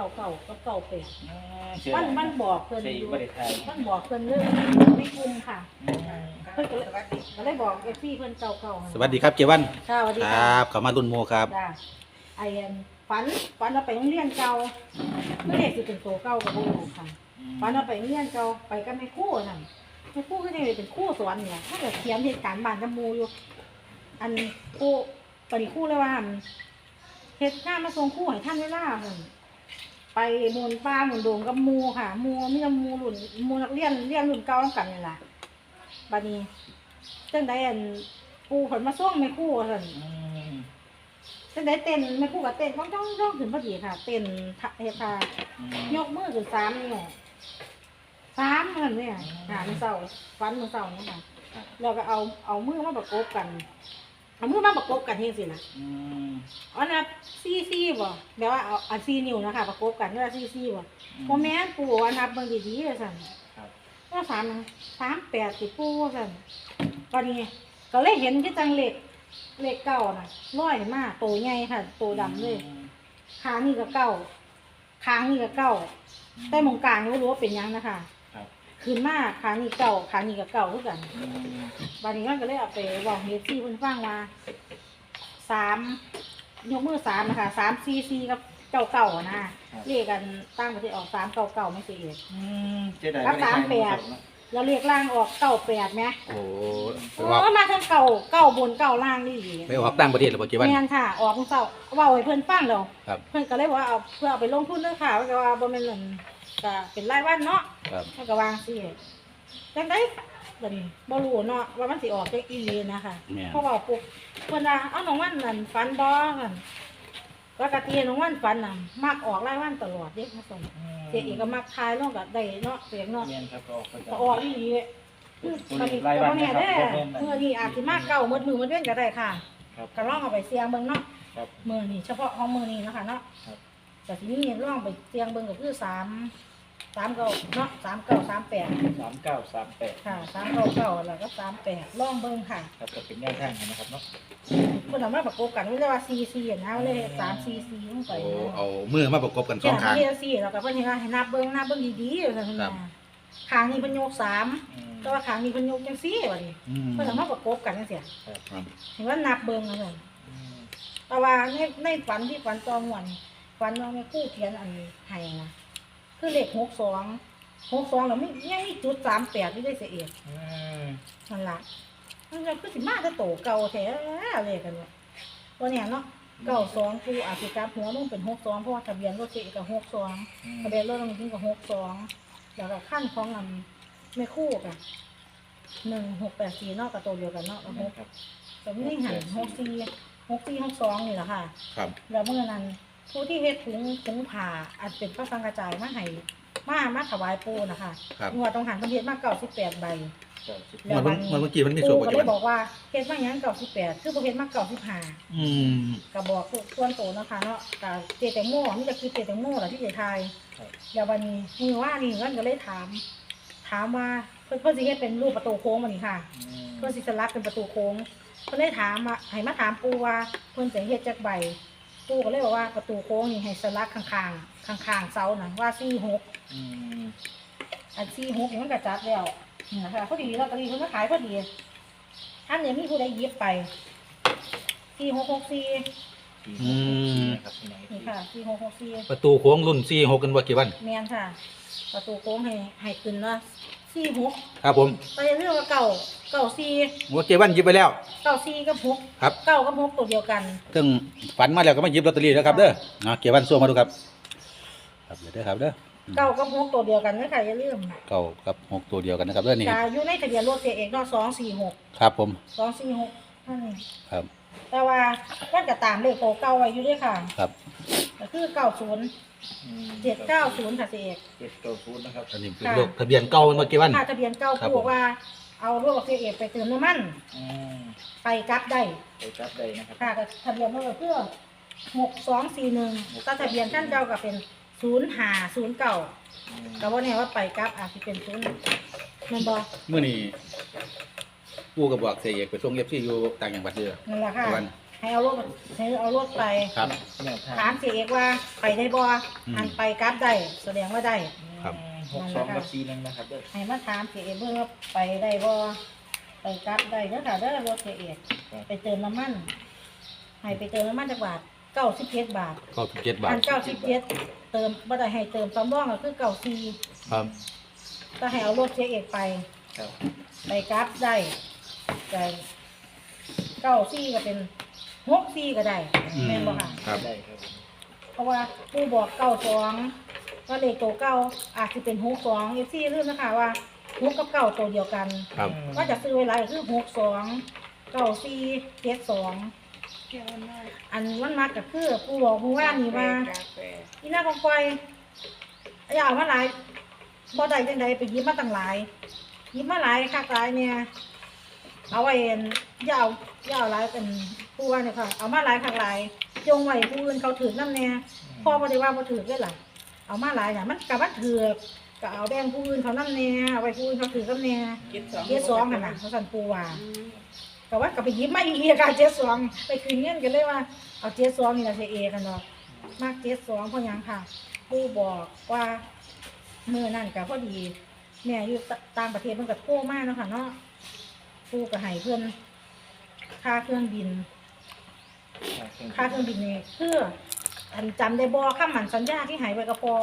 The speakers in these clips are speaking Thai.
เก่าเก่าก็เก่าเป็ดอืมเชื่อมันมันบอกเพิ่นใช่อยู่บ่ได้ทายมันบอกเพิ่นเรื่องในกลุ่มค่ะอืมเพิ่นก็เลยก็เลยบอกเอฟซีเพิ่นเก่าเก่าสวัสดีครับเจวันค่ะสวัสดีคครัรับบเขามารุ่นโมครับจ้าไอ้อันฝันฝันเราไปโรงเรียนเก่าเมื่อเด็กสิเป็นโตเก่ากับโบลูค่ะฝันเราไปโรงเรียนเก่าไปกับแม่ครู่นั่นแม่ครู่ก็จะเป็นครู่สอนเนี่ยถ้าเกิดเขียนเหตุการณ์บ้านจำมูอยู่ อันครู่ปฏิครู่เลยว่าอั่นเหตุการณ์มาส่งครู่ให้ท่านเวลาเพิ่น ไปหมุนป้าหมุนโดงกับหมูค่ะหมูมีแต่หมูรุ่นหมูนักเรียนเรียนรุ่นเก่าต้องกันนี่แหละบัดนี้จังไดอันปูผลมาส่งแม่ครู่เพิ่นอืมจังได้เต้นไม่คู่กับเต้นต้องต้องต้องถึงพอดีค่ะ เต้นทะเฮดค่ะอืม ยกมือถึงสามเนี่ยสามเหมือนเนี่ยหามือเสาฟันมือเสาเนี่ยค่ะเราก็เอาเอามือมาประกบกัน เอามือมาประกบกันเองสินะอืมอันนั้นซี่ซี่บ่แบบว่าเอาอันซี่นิ้วนะคะประกบกันนี่ว่าซี่ซี่บ่โมแม่นปูอันนับเบิ่งดีๆเลยสั่นครับว่าสามสามแปดสิปูสั่นตอนนี้ ก็เลยเห็นที่จังเหล็กเหล็กเก่าน่ะร้อยมากโตใหญ่ค่ะโตดำเลยคางนี่ก็เก้าคางนี่ก็เก้าแต่หมองกลางนี่ไม่รู้ว่าเป็นหยังนะคะ ครับคืนมาคางนี่เก้าคางนี่ก็เก้าคือกันอืมบานนี้มันก็เลยเอาไปบอกเฮดซี่เพิ่นฟังว่าสามยกมือสามนะคะสามซีซีกับเก้าเก้านะเรียกกันตั้งประเทศออกสามเก้าเก้าไม่เสียเอกอืมเจ๊ได้รับบ่ไทยสามแปดเนาะแล้วเรียกล่างออกเก้าแปดไหมโอ้โอ้ไปออกมาทั้งเก้าเก้าบนเก้าล่างนี่ดีไปออกต่างประเทศหรือเปล่าเจวัน แม่นค่ะ ออกของเจ้าเว้าให้เพิ่นฟังแล้วครับ เพิ่นก็เลยบอกว่าเอาเพื่อเอาไปลงทุนเด้อค่ะก็ว่าบ่แม่นเงิน ก็เป็นรายวันเนาะครับเพิ่นก็วางสิจังได๋บัดนี้บ่รู้เนาะว่ามันสิออกจังอีหลีนะคะแม่น เพราะว่าปุ๊บเพิ่นว่าเอ้าน้องวันนั่นฝันบ่นั่นปกติน้องวันฝันน่ะมักออกรายวันตลอดเด้มาส่งอืมเสียอีกก็มักทายเนาะก็ได้เนาะเสียงเนาะเรียนครับก็ออกประจำ ก็ออกอีหลีอืมบัดนี้รายวัก็นบ่นะแน่ครับเด้อบ่แม่นนะเมื่อนี้อาจสิมาเก่าหมดมือหมดเว้นก็ได้ค่ะครับ ก็ลองเอาไปเสี่ยงเบิ่งเนาะ ครับ มือนี่เฉพาะของมือนี่เนาะคะเนาะครับ แต่ทีนี้ร่องไปเตียงเบิ่งก็คือสาม สามเก้าเนาะสามเก้าสามแปดสามเก้าสามแปดค่ะสามเก้าเก้าแล้วก็สามแปดร่องเบิ่งค่ะครับก็เป็นแนวทางนะครับเนาะเพิ่นเอามาประกบกันไม่ได้ว่าซีซีนะไม่ได้สามซีซีลงไปโอ้นะเอามือมาประกบกันสแค่องข้างนี้ซีแล้วก็เพิ่นให้ให้นับเบิ่งนับเบิ่งดีๆว่าซั่นครัน่ะบขางนี้เพิ่นยกสามอืมแต่ว่าขางนี้เพิ่นยกจังซี่ว่านี่อืมเพิ่นเอามาประกบกันจังซี่ครับเห็นว่านับเบิ่งว่าซั่นอืมแต่ว่าในในฝันที่ฝันตอนวันฝันว่าแม่ครู่เขียนอันนี้ให้นะ คือเลขหกสองหกสองแล้วไม่ยังมีจุดสามแปดที่ได้เสียเอกอืมนั่นละมันจะคือสิมาจะโตเก่าแท้เลยกันวะวันเนี้ยเนาะเก้าสองกูอาจจะกลับหัวลงเป็นหกสองเพราะว่าทะเบียนรถเจ๊กับหกสองทะเบียนรถมันถึงกับหกสองแล้วก็ขั้นของอันแม่ครู่กันหนึ่งหกแปดสี่เนาะกับตัวเดียวกันเนาะกับหกครับแต่ไม่ได้หันหกสี่หกสี่หกสองนี่แหละค่ะครับแล้วเมื่อนั้น ผู้ที่เฮ็ดถุงถุงผ่าอาจเป็นพระสังกระจายมาให้มามาถวายปูนะคะครับ งวดต้องหันต้องเฮ็ดมาเก่าสิบแปดใบเก้าสิบเมื่อวันเมื่อเมื่อกี้มันมีส่ปูวนประก็กเลอบยบอกว่าเฮ็ดมาหยังเก่าสิบแปดคือบ่เฮ็ดมาเก่าสิบห้า อืมก็บอกส่วนโตนะคะเนาะแต่เจแตงโมนี่จะคือเจแตงโมแหละที่จะทายครับแล้ววันนี้มือว่านี่กันก็เลยถาม ถามว่าเพิ่นเพิ่นสิเฮ็ดเป็นรูปประตูโค้งวันนี้ค่ะอืมเพื่อนสิสลักเป็นประตูโค้งเพื่อนได้ถามมาให้มาถามปูว่าเพื่อนจะเฮ็ดจักใบ ปูก็เลยบอกว่าประตูโค้งนี่ให้สลักข้างๆข้างๆเสาน่ะว่าสี่หกอืมอันสี่หกนี่มันก็จัดแล้วนี่นะคะพอดีลอตเตอรี่เพิ่นมาขายพอดีท่านเนี่ยมีผู้ใดหยิบไปสี่หกหกสี่อืม ครับพี่น้องนี่ค่ะสี่หกหกสี่ประตูโค้งรุ่นสี่หกกันว่ากี่วัน แมนค่ะ ประตูโค้งให้ให้ขึ้นว่า สี่หกครับผมไปเรื่องว่าเก่าเก่าสี่ว่าเจวันหยิบไปแล้ว เก่าสี่กับหกครับ เก่ากับหกตัวเดียวกันซึ่งฝันมาแล้วก็มาหยิบลอตเตอรี่แล้วครับเด้อเนาะเจวันส่งมาดูครับ ครับเดี๋ยวเด้อครับเด้ออืมเก่ากับหกตัวเดียวกันนะค่ะอย่าลืมเก้ากับหกตัวเดียวกันนะครับเด้อนี่กาอยู่ในทะเบียนรถเสียเอกเนาะสองสี่หกครับผม สองสี่หกนั่นเองครับ แต่ว่ามันก็ตามเลขโตวเก่าไว้อยู่ด้วยค่ะครับ ก็คือเก้าศูนย์อืมเจ็ดเก้าศูนย์ค่ะเสียเอกเจ็ดเก้าศูนย์นะครับอันนี้เป็นเลขทะเบียนเก่าเมื่อกี้วันค่าทะเบียนเก่าครับพูดว่า เอารถของเสียเอกไปเติมน้ำมัน อืมไปกลับได้ไปจับได้นะครับค่ะก็ทะเบียนรถก็เพื่อหกสองสี่หนึ่งก็ทะเบียนท่านเก่าก็เป็นศูนย์ห้าศูนย์เก่าอืมก็ว่าเนี่ยว่าไปกลับอาจจะเป็นศูนย์แมันบอเมื่อนี้ ปู่ก็บอกเสียเอกไปส่งเอฟซีอยู่ต่างจังหวัดเด้อนั่นแหละค่ะ วันให้เอารถให้เอารถไป ครับ แนวทางถามเสียเอกว่าไปได้บ่อืม อันไปกลับได้แสดงว่าได้ ครับ หกสองกับสี่หนึ่งนะครับเด้อให้มาถามเสียเอกเบิ่งว่าไปได้บ่ไปกลับได้เด้อค่ะเด้อรถเสียเอกไปเติมน้ำมันให้ไปเติมน้ำมันจักบาทเก้าสิบเจ็ดบาท ก็เจ็ดบาอัทนเก้าสิบเจ็ดเติมบ่ได้ให้เติมสำรองก็คือเก้าสี่ครับ ก็ให้เอารถเสียเอกไป ครับไปกราฟได้ แต่เก้าซี่ก็เป็นหกซี่ก็ได้อืมแม่นบ่ค่ะ ครับ ได้ครับเพราะว่าผู้บอกเก้าสองก็เลขตัวเก้าอาจจะเป็นหกสองเอฟซี่ลืมนะคะว่าหกกับเก้าตัวเดียวกัน ครับ ก็จะซื้อไว้หลายก็คือหกสองเก้าซี่เจ็ดสองอันมันมาก็คือผู้บอกผู้ว่านี่ว่าอีน่าของปล่อยอย่าเอามาหลายบ่ได้จังใดไปหยิบมาตั้งหลายหยิบมาหลายคักหลายเนี่ย เอาไว้อันอย่าเอาอย่าเอาหลายเป็นผู้ว่าเนี่ยค่ะ เอามาหลายคักหลาย จงไว้ผู้อื่นเขาถือน้ำเนี่ยพ่อบ่ได้ว่าบ่ถือได้ล่ะเอามาหลายน่ะมันกับมันถือกก็เอาแบ่งผู้อื่นเขาน้ำเนี่ยเอาไว้ผู้อื่นเขาถือน้ำเนี่ยเจ็ดสองกันน่ะเขาสั่นปูว่าก็ว่าก็ไปหยิบมาอีกทีค่ะเจ็ดสองไปคืนเงินกันเลยว่าเอาเจ็ดสองนี่ละเสียเอกันดอกมากเจ็ดสองเพราะหยังค่ะปูบอกว่าเมื่อนั่นก็พอดีแม่อยู่ต่างประเทศมันก็โทรมากนาะค่ะเนาะ ปูก็ให้เพื่อนค่าเครื่องบิน ค่าเครื่องบินนี่คืออันจำได้บอข้ามหมันสัญญาที่ใหายไปกับพอ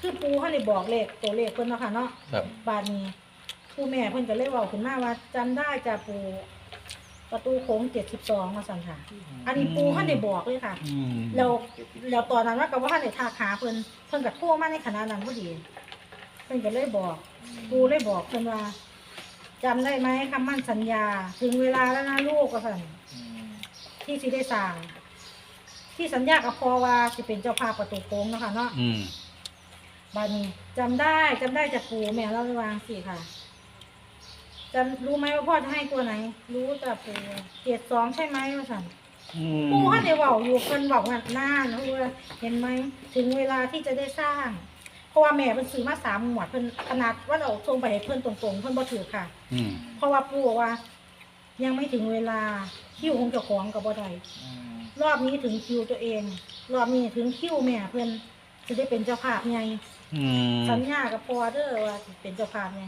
คือปูเขาได้บอกเลขตัวเลขเพิ่นเนาะค่ะเนาะครับ บาดนี้ผู้แม่เพิ่นก็เลยเว้าขึ้นมาว่าจำได้จ้ะปูประตูโค้งเจ็ดสิบสองมาสั่นค่ะ อันนี้ปูเขาได้บอกเลยค่ะ อืมแล้วแล้วตอนนั้นว่าก็ว่าท่านได้ทักหาเพิ่นเพิ่นก็โทรมาในขณะนั้นพอดี เพิ่นก็เลยบอก ปูเลยบอกเพิ่นว่า จำได้ไหมคำมั่นสัญญา ถึงเวลาแล้วนะลูกก็สั่นอืมที่สิได้สร้างที่สัญญากับพอว่าสิเป็นเจ้าภาพประตูโค้งเนาะค่ะเนาะอืมบาดนี้จำได้จำได้จากปูแม่เล่าให้วางสิค่ะจำรู้ไหมว่าพ่อจะให้ตัวไหน รู้แต่ปูเจ็ดสองใช่ไหมว่าสั่นอืมปูเขาเดี๋ยวบอกอยู่เพิ่นบอกว่าหน้านะว่าเห็นไหมถึงเวลาที่จะได้สร้างเพ ราะว่าแม่เพิ่นซื้อมาสามหมวดเพิ่นขนาดว่าเราส่งไปให้เพิ่นตรงๆเพิ่นบ่ถือค่ะ อืมเพราะว่าปูบอกว่า ยังไม่ถึงเวลาคิวของเจ้าของกับบ่ได้อืมรอบนี้ถึงคิวตัวเอง รอบนี้ถึงคิวแม่เพิ่นจะได้เป็นเจ้าภาพไงอืมสัญญากับพอเด้อว่าสิเป็นเจ้าภาพไง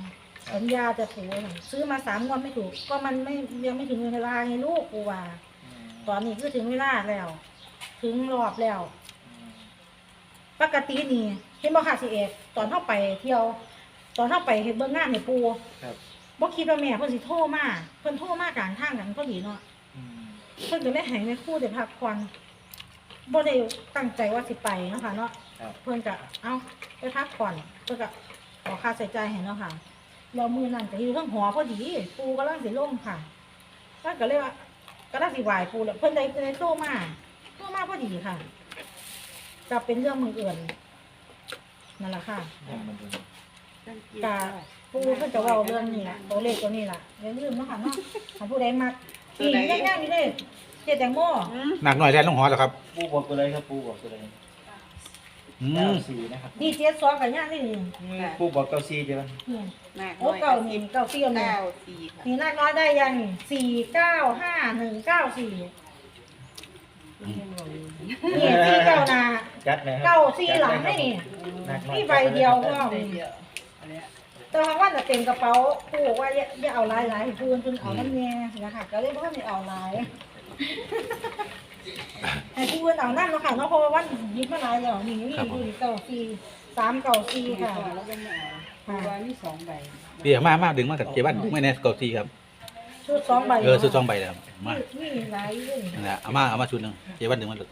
สัญญาจะถูกซื้อมาสามงวดไม่ถูก ก็มันไม่ยังไม่ถึงเวลาไงลูกปูว่าอืมตอนนี้คือถึงเวลาแล้ว ถึงรอบแล้วอืม ปกตินี่เห็นบ่ค่ะสิเอกตอนเข้าไปเที่ยว ตอนเข้าไปเห็นเบื้องงานให้ปูครับ บ่คิดว่าแม่เพิ่นสิโทรมาเพิ่นโทรมากลางทางกันพอดีเนาะอืมเพิ่นก็เลยให้แม่ครู่ได้พักผ่อนบ่ได้ตั้งใจว่าสิไปเนาะค่ะเนาะ ครับ เพิ่นก็เอ้าไปพักผ่อนเพิ่นก็ขอค่าใช้จ่ายให้เนาะค่ะเรามือนั่นก็อยู่ทั้งหอพอดี ปูกำลังสิลงค่ะเพิ่นก็เลยว่าก็ได้สิไหวายปูแล้วเพิ่นได้เพิ่นได้โทรมาโทรมาพอดีค่ะ ก็เป็นเรื่องบังเอิญนั่นแหละค่ะยังมันดูกะปูเพิ่นจะเว้าเรื่องนี้ล่ะตัวเลขตัวนี้ล่ะอย่าลืมเนาะค่ะเนาะถ้าผู้ใดมักนี่ย่างๆนี่เด้เจ๊แตงโมหนักหน่อยแทนลงหอแล้วครับ ปูบอกตัวอะไรครับปูบอกตัวอะไรอืเก้ามสี่นะครับนี่เจ๊ซอกับย่างนี่นี่ปูบอกเก้าสี่ใช่ไหมนี่หนักโอ้เก่านี่เก่าเตี้ยมนี่เก้าสี่ค่ะนี่นักน้อยได้ยังสี่เก้าห้าหนึ่งเก้าสี่ นี่สี่เก้านาจัดไหมครับเก้าสี่หลังนี่นี่หนักหน่อยนี่ใบเดียวก็ใบเดียวอันเนี้ยแต่ว่าว่าจะเต็มกระเป๋าผู้บอกว่าอย่าอย่าเอาหลายหลายๆเพื่อนเพื่อนเอาน้ำแน่นะคะก็เลยบอกว่าไม่เอาหลายให้ผู้อื่นเอานั่นเนาะค่ะเนาะเพราะว่าวันหยิบมาหลายแล้วนี่นี่ดูดิเก้าสี่สามเก้าสี่สี่ค่ะค่ะแล้วก็ไม่เอาเพราะว่ามีสองใบ เดี๋ยวมามาดึงมากับเจ๊บ้านไม่แน่เกาทีครับ ชุดสองใบเออซื้อสองใบแล้วมานี่หลายเรื่องนั่นแหละเอามาเอามาชุดหนึ่งเจ๊บ้านดึงมาเลย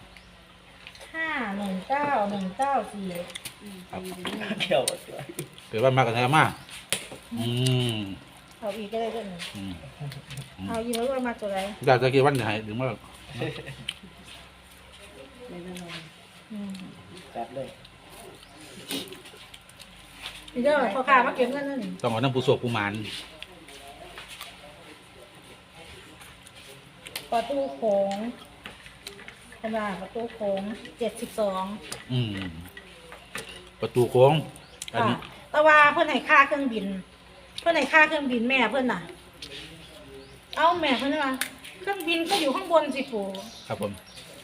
ห้าหนึ่งเก้าหนึ่งเก้าสี่อืมสี่ถึงหนึ่งเกี่ยวกับตัวเกิดบ้านมากับไทยมาอืมเอาอีกก็ได้ก็หนึ่งอืมเอาอีกแล้วก็มาตัวไหนอยากจะกี่วันไหนดึงมาไม่ได้เลยอืมจัดเลยอีกแล้วพอขามาเก็บเงินนั่นนี่ต้องเอาน้ำปูสวกปูหมาน ประตูโค้งขนาดประตูโค้งเจ็ดสิบสองอืม ประตูโค้ง อันค่ะนี้ แต่ว่าเพื่อนให้ค่าเครื่องบิน เพื่อนให้ค่าเครื่องบินแม่เพื่อนน่ะ เอาแม่เพื่อนว่าเครื่องบินก็อยู่ข้างบนสิปู่ครับผม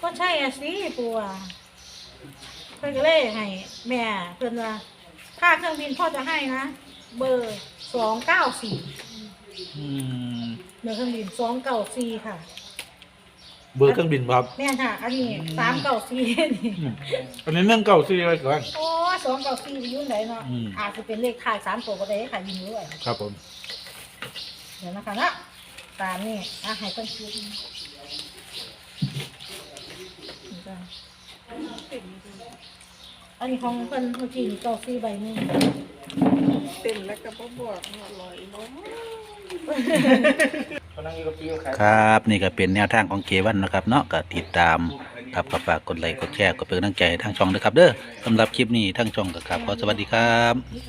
ก็ใช่อะสิปู่อะเพิ่นก็เลยให้แม่เพิ่นว่าค่าเครื่องบินพ่อจะให้นะเบอร์สองเก้าสี่อืม เบอร์เครื่องบินสองเก้าสี่ค่ะ เบอร์เครื่องบินบ่ครับแม่นค่ะ อันนี้สามเก้าสี่นี่อืมอันนี้เรื่องเก่าซื้อไว้ก่อน โอ้สองเก้าสี่อยู่ไหนเนาะ อืม อาจจะเป็นเลขท้ายสามตัวก็ได้ค่ะยินด้วยครับผม เดี๋ยวนะคะนะตามนี่อะให้เพิ่นคิดนี่จ้ะอันนี้ของเพิ่นเมื่อกี้นี่เก้าสี่ใบหนึงเต็มแล้วก็บ่บอกอร่อยเนาะ เขานั่งอยู่กับพี่เขาขายครับนี่ก็เป็นแนวทางของเกวันนะครับเนาะก็ติดตามครับก็ฝากกดไลค์กดแชร์กดเป็นกำลังใจให้ทางช่องนะครับ เด้อสำหรับคลิปนี้ทางช่องก็ครับขอสวัสดีครับ